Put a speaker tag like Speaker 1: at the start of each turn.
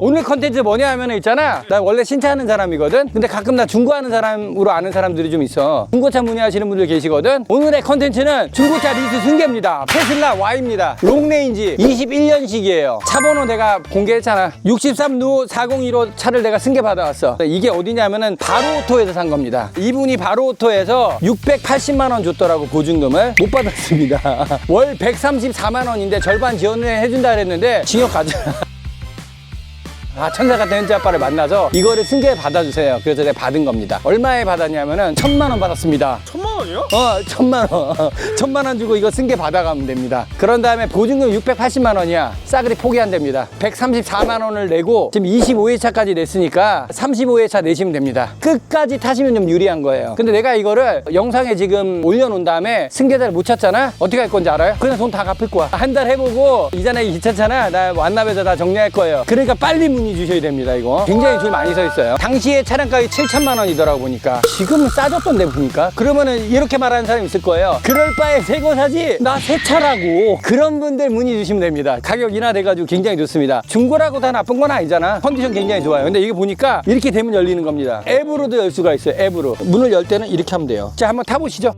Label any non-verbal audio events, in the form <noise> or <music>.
Speaker 1: 오늘 컨텐츠 뭐냐 하면 있잖아. 나 원래 신차하는 사람이거든. 근데 가끔 나 중고하는 사람으로 아는 사람들이 좀 있어. 중고차 문의하시는 분들 계시거든. 오늘의 컨텐츠는 중고차 리스 승계입니다. 테슬라 Y입니다. 롱레인지 21년식이에요. 차 번호 내가 공개했잖아. 63누 4015 차를 내가 승계 받아왔어. 이게 어디냐면은 바로오토에서 산 겁니다. 이분이 바로오토에서 680만 원 줬더라고 보증금을. 못 받았습니다. <laughs> 월 134만 원인데 절반 지원을 해준다 그랬는데 징역 가자 아, 천사 같은 현지 아빠를 만나서 이거를 승계 받아주세요. 그래서 내가 받은 겁니다. 얼마에 받았냐면은 천만 원 받았습니다.
Speaker 2: 천만 원이요?
Speaker 1: 어, 천만 원. <laughs> 천만 원 주고 이거 승계 받아가면 됩니다. 그런 다음에 보증금 680만 원이야. 싸그리 포기한답니다. 134만 원을 내고 지금 25회차까지 냈으니까 35회차 내시면 됩니다. 끝까지 타시면 좀 유리한 거예요. 근데 내가 이거를 영상에 지금 올려놓은 다음에 승계자를 못 찾잖아? 어떻게 할 건지 알아요? 그냥 돈 다 갚을 거야. 한 달 해보고 이전에 귀찮잖아. 나 완납해서 다 정리할 거예요. 그러니까 빨리 문의 주셔야 됩니다, 이거. 굉장히 줄 많이 서 있어요. 당시에 차량 가격이 7천만 원이더라고 보니까. 지금은 싸졌던데 보니까. 그러면은 이렇게 말하는 사람이 있을 거예요. 그럴 바에 새거 사지. 나 새 차라고. 그런 분들 문의 주시면 됩니다. 가격 인하돼가지고 굉장히 좋습니다. 중고라고 다 나쁜 건 아니잖아. 컨디션 굉장히 좋아요. 근데 이게 보니까 이렇게 되면 열리는 겁니다. 앱으로도 열 수가 있어요. 앱으로. 문을 열 때는 이렇게 하면 돼요. 자, 한번 타보시죠.